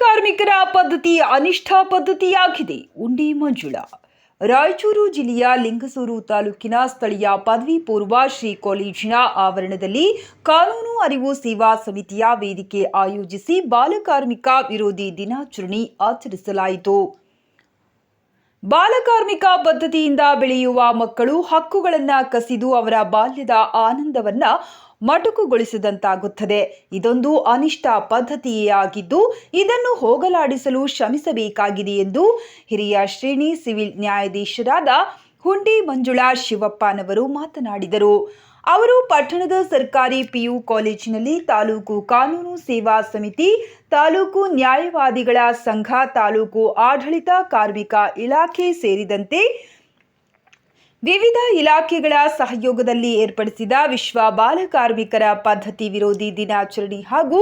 ಕಾರ್ಮಿಕರ ಪದ್ಧತಿ ಅನಿಷ್ಠ ಪದ್ಧತಿಯಾಗಿದೆ. ಉಂಡಿ ಮಂಜುಳ. ರಾಯಚೂರು ಜಿಲ್ಲೆಯ ಲಿಂಗಸೂರು ತಾಲೂಕಿನ ಸ್ಥಳೀಯ ಪದವಿ ಪೂರ್ವ ಶ್ರೀ ಕಾಲೇಜಿನ ಆವರಣದಲ್ಲಿ ಕಾನೂನು ಅರಿವು ಸೇವಾ ಸಮಿತಿಯ ವೇದಿಕೆ ಆಯೋಜಿಸಿ ಬಾಲಕಾರ್ಮಿಕ ವಿರೋಧಿ ದಿನಾಚರಣೆ ಆಚರಿಸಲಾಯಿತು. ಬಾಲಕಾರ್ಮಿಕ ಪದ್ಧತಿಯಿಂದ ಬೆಳೆಯುವ ಮಕ್ಕಳು ಹಕ್ಕುಗಳನ್ನು ಕಸಿದು ಅವರ ಬಾಲ್ಯದ ಆನಂದವನ್ನ ಮೊಟಕುಗೊಳಿಸಿದಂತಾಗುತ್ತದೆ. ಇದೊಂದು ಅನಿಷ್ಟ ಪದ್ಧತಿಯೇ ಆಗಿದ್ದು ಇದನ್ನು ಹೋಗಲಾಡಿಸಲು ಶ್ರಮಿಸಬೇಕಾಗಿದೆ ಎಂದು ಹಿರಿಯ ಶ್ರೇಣಿ ಸಿವಿಲ್ ನ್ಯಾಯಾಧೀಶರಾದ ಹುಂಡಿ ಮಂಜುಳಾ ಶಿವಪ್ಪನವರು ಮಾತನಾಡಿದರು. ಅವರು ಪಟ್ಟಣದ ಸರ್ಕಾರಿ ಪಿಯು ಕಾಲೇಜಿನಲ್ಲಿ ತಾಲೂಕು ಕಾನೂನು ಸೇವಾ ಸಮಿತಿ, ತಾಲೂಕು ನ್ಯಾಯವಾದಿಗಳ ಸಂಘ, ತಾಲೂಕು ಆಡಳಿತ ಕಾರ್ಮಿಕ ಇಲಾಖೆ ಸೇರಿದಂತೆ ವಿವಿಧ ಇಲಾಖೆಗಳ ಸಹಯೋಗದಲ್ಲಿ ಏರ್ಪಡಿಸಿದ ವಿಶ್ವ ಬಾಲಕಾರ್ಮಿಕರ ಪದ್ಧತಿ ವಿರೋಧಿ ದಿನಾಚರಣೆ ಹಾಗೂ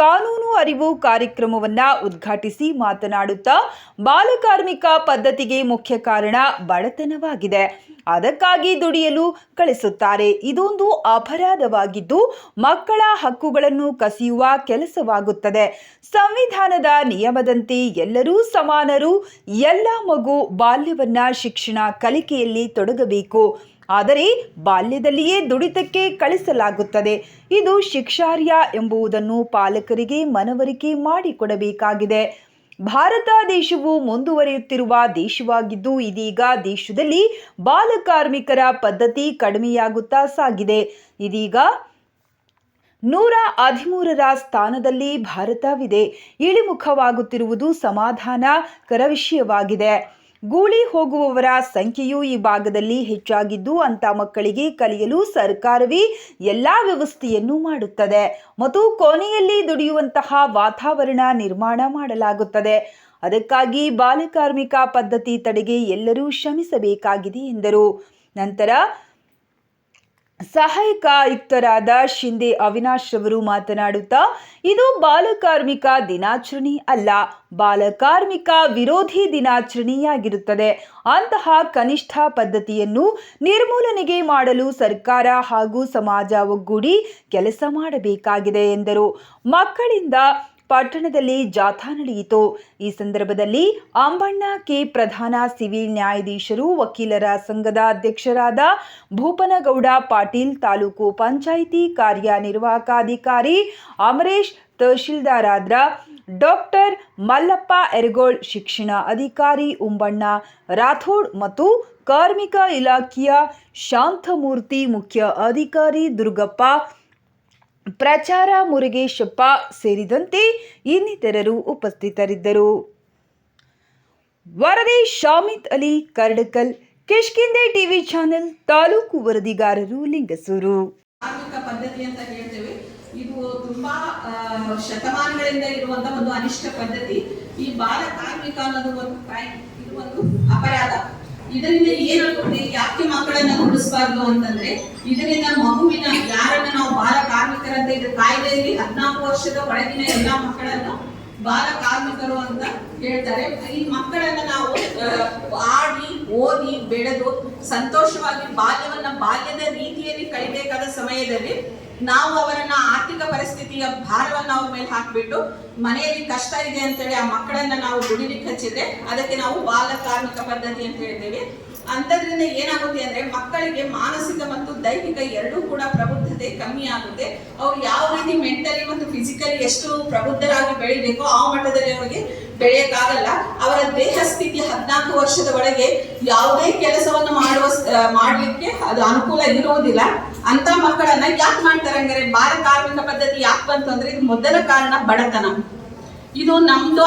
ಕಾನೂನು ಅರಿವು ಕಾರ್ಯಕ್ರಮವನ್ನು ಉದ್ಘಾಟಿಸಿ ಮಾತನಾಡುತ್ತಾ ಬಾಲಕಾರ್ಮಿಕ ಪದ್ಧತಿಗೆ ಮುಖ್ಯ ಕಾರಣ ಬಡತನವಾಗಿದೆ. ಅದಕ್ಕಾಗಿ ದುಡಿಯಲು ಕಳಿಸುತ್ತಾರೆ. ಇದೊಂದು ಅಪರಾಧವಾಗಿದ್ದು, ಮಕ್ಕಳ ಹಕ್ಕುಗಳನ್ನು ಕಸಿಯುವ ಕೆಲಸವಾಗುತ್ತದೆ. ಸಂವಿಧಾನದ ನಿಯಮದಂತೆ ಎಲ್ಲರೂ ಸಮಾನರು, ಎಲ್ಲ ಮಗು ಬಾಲ್ಯವನ್ನ ಶಿಕ್ಷಣ ಕಲಿಕೆಯಲ್ಲಿ ತೊಡಗಬೇಕು. ಆದರೆ ಬಾಲ್ಯದಲ್ಲಿಯೇ ದುಡಿತಕ್ಕೆ ಕಳಿಸಲಾಗುತ್ತದೆ. ಇದು ಶಿಕ್ಷಾರ್ಹ ಎಂಬುದನ್ನು ಪಾಲಕರಿಗೆ ಮನವರಿಕೆ ಮಾಡಿಕೊಡಬೇಕಾಗಿದೆ. ಭಾರತ ದೇಶವು ಮುಂದುವರಿಯುತ್ತಿರುವ ದೇಶವಾಗಿದ್ದು ಇದೀಗ ದೇಶದಲ್ಲಿ ಬಾಲಕಾರ್ಮಿಕರ ಪದ್ಧತಿ ಕಡಿಮೆಯಾಗುತ್ತಾ ಸಾಗಿದೆ. ಇದೀಗ ನೂರ ಹದಿಮೂರರ ಸ್ಥಾನದಲ್ಲಿ ಭಾರತವಿದೆ. ಇಳಿಮುಖವಾಗುತ್ತಿರುವುದು ಸಮಾಧಾನಕರ ವಿಷಯವಾಗಿದೆ. ಗೂಳಿ ಹೋಗುವವರ ಸಂಖ್ಯೆಯೂ ಈ ಭಾಗದಲ್ಲಿ ಹೆಚ್ಚಾಗಿದ್ದು ಅಂತ ಮಕ್ಕಳಿಗೆ ಕಲಿಯಲು ಸರ್ಕಾರವೇ ಎಲ್ಲ ವ್ಯವಸ್ಥೆಯನ್ನು ಮಾಡುತ್ತದೆ. ಮತ್ತು ಕೊನೆಯಲ್ಲಿ ದುಡಿಯುವಂತಹ ವಾತಾವರಣ ನಿರ್ಮಾಣ ಮಾಡಲಾಗುತ್ತದೆ. ಅದಕ್ಕಾಗಿ ಬಾಲಕಾರ್ಮಿಕ ಪದ್ಧತಿ ತಡೆಗೆ ಎಲ್ಲರೂ ಶ್ರಮಿಸಬೇಕಾಗಿದೆ ಎಂದರು. ನಂತರ ಸಹಾಯಕ ಆಯುಕ್ತರಾದ ಶಿಂದೆ ಅವಿನಾಶ್ ಅವರು ಮಾತನಾಡುತ್ತಾ, ಇದು ಬಾಲಕಾರ್ಮಿಕ ದಿನಾಚರಣೆ ಅಲ್ಲ, ಬಾಲಕಾರ್ಮಿಕ ವಿರೋಧಿ ದಿನಾಚರಣೆಯಾಗಿರುತ್ತದೆ. ಅಂತಹ ಕನಿಷ್ಠ ಪದ್ಧತಿಯನ್ನು ನಿರ್ಮೂಲನೆಗೆ ಮಾಡಲು ಸರ್ಕಾರ ಹಾಗೂ ಸಮಾಜ ಒಗ್ಗೂಡಿ ಕೆಲಸ ಮಾಡಬೇಕಾಗಿದೆ ಎಂದರು. ಮಕ್ಕಳಿಂದ ಪಟ್ಟಣದಲ್ಲಿ ಜಾಥಾ ನಡೆಯಿತು. ಈ ಸಂದರ್ಭದಲ್ಲಿ ಅಂಬಣ್ಣ ಕೆ ಪ್ರಧಾನ ಸಿವಿಲ್ ನ್ಯಾಯಾಧೀಶರು, ವಕೀಲರ ಸಂಘದ ಅಧ್ಯಕ್ಷರಾದ ಭೂಪನಗೌಡ ಪಾಟೀಲ್, ತಾಲೂಕು ಪಂಚಾಯಿತಿ ಕಾರ್ಯನಿರ್ವಾಹಕಾಧಿಕಾರಿ ಅಮರೇಶ್, ತಹಶೀಲ್ದಾರಾದ್ರ ಡಾಕ್ಟರ್ ಮಲ್ಲಪ್ಪ ಎರಗೋಳ್, ಶಿಕ್ಷಣ ಅಧಿಕಾರಿ ಉಂಬಣ್ಣ ರಾಥೋಡ್ ಮತ್ತು ಕಾರ್ಮಿಕ ಇಲಾಖೆಯ ಶಾಂತಮೂರ್ತಿ ಮುಖ್ಯ ಅಧಿಕಾರಿ ದುರ್ಗಪ್ಪ ಪ್ರಚಾರ ಮುರುಗೇಶಪ್ಪ ಸೇರಿದಂತೆ ಇನ್ನಿತರರು ಉಪಸ್ಥಿತರಿದ್ದರು. ವರದಿ ಶಾಮಿತ್ ಅಲಿ ಕರ್ಡಕಲ್ ಕಿಷ್ಕಿಂದೆ ಟಿವಿ ಚಾನೆಲ್ ತಾಲೂಕು ವರದಿಗಾರರು ಲಿಂಗಸೂರು. ಪದ್ಧತಿ ಅಂತ ಹೇಳ್ತೇವೆ. ಇದು ತುಂಬಾ ಶತಮಾನಗಳಿಂದ ಇರುವಂತ ಒಂದು ಅನಿಷ್ಟ ಪದ್ಧತಿ. ಈ ಬಾಲ ಕಾರ್ಮಿಕ ಅನ್ನೋದು ಒಂದು. ಇದು ಒಂದು ಅಪರಾಧ. ಇದರಿಂದ ಏನಾಗುತ್ತೆ ಯಾಕೆ ಮಕ್ಕಳನ್ನ ಉಳಿಸಬಾರ್ದು ಅಂತಂದ್ರೆ ಇದರಿಂದ ಮಗುವಿನ ಯಾರನ್ನ ನಾವು ಬಾಲ ಕಾರ್ಮಿಕರಂತ ಇದ್ರ ಕಾಯ್ದೆಯಲ್ಲಿ ಹದಿನಾಲ್ಕು ವರ್ಷದ ಒಳಗಿನ ಎಲ್ಲಾ ಮಕ್ಕಳನ್ನು ಬಾಲ ಕಾರ್ಮಿಕರು ಅಂತ ಹೇಳ್ತಾರೆ. ಈ ಮಕ್ಕಳನ್ನ ನಾವು ಆಡಿ, ಓದಿ, ಬೆಳೆದು ಸಂತೋಷವಾಗಿ ಬಾಲ್ಯವನ್ನ ಬಾಲ್ಯದ ರೀತಿಯಲ್ಲಿ ಕಳಿಬೇಕಾದ ಸಮಯದಲ್ಲಿ ನಾವು ಅವರನ್ನ ಆರ್ಥಿಕ ಪರಿಸ್ಥಿತಿಯ ಭಾರವನ್ನ ಅವ್ರ ಮೇಲೆ ಹಾಕ್ಬಿಟ್ಟು ಮನೆಯಲ್ಲಿ ಕಷ್ಟ ಇದೆ ಅಂತೇಳಿ ಆ ಮಕ್ಕಳನ್ನ ನಾವು ದುಡಿಲಿಕ್ಕೆ ಹಚ್ಚಿದ್ರೆ ಅದಕ್ಕೆ ನಾವು ಬಾಲ ಕಾರ್ಮಿಕ ಪದ್ಧತಿ ಅಂತ ಹೇಳ್ತೇವೆ. ಅಂಥದ್ರಿಂದ ಏನಾಗುತ್ತೆ ಅಂದ್ರೆ ಮಕ್ಕಳಿಗೆ ಮಾನಸಿಕ ಮತ್ತು ದೈಹಿಕ ಎರಡೂ ಕೂಡ ಪ್ರಬುದ್ಧತೆ ಕಮ್ಮಿ ಆಗುತ್ತೆ. ಅವ್ರು ಯಾವ ರೀತಿ ಮೆಂಟಲಿ ಮತ್ತು ಫಿಸಿಕಲಿ ಎಷ್ಟು ಪ್ರಬುದ್ಧರಾಗಿ ಬೆಳಿಬೇಕೋ ಆ ಮಟ್ಟದಲ್ಲಿ ಅವರಿಗೆ ಬೆಳೆಯಕ್ಕಾಗಲ್ಲ. ಅವರ ದೇಹ ಸ್ಥಿತಿ ಹದಿನಾಲ್ಕು ವರ್ಷದ ಒಳಗೆ ಯಾವುದೇ ಕೆಲಸವನ್ನು ಮಾಡುವ ಮಾಡ್ಲಿಕ್ಕೆ ಅದು ಅನುಕೂಲ ಇರುವುದಿಲ್ಲ. ಅಂತ ಮಕ್ಕಳನ್ನ ಯಾಕೆ ಮಾಡ್ತಾರೆ ಹಂಗಾರೆ? ಬಾಲ ಕಾರ್ಮಿಕ ಪದ್ಧತಿ ಯಾಕೆ ಬಂತು ಅಂದ್ರೆ ಇದು ಮೊದಲ ಕಾರಣ ಬಡತನ. ಇದು ನಮ್ದು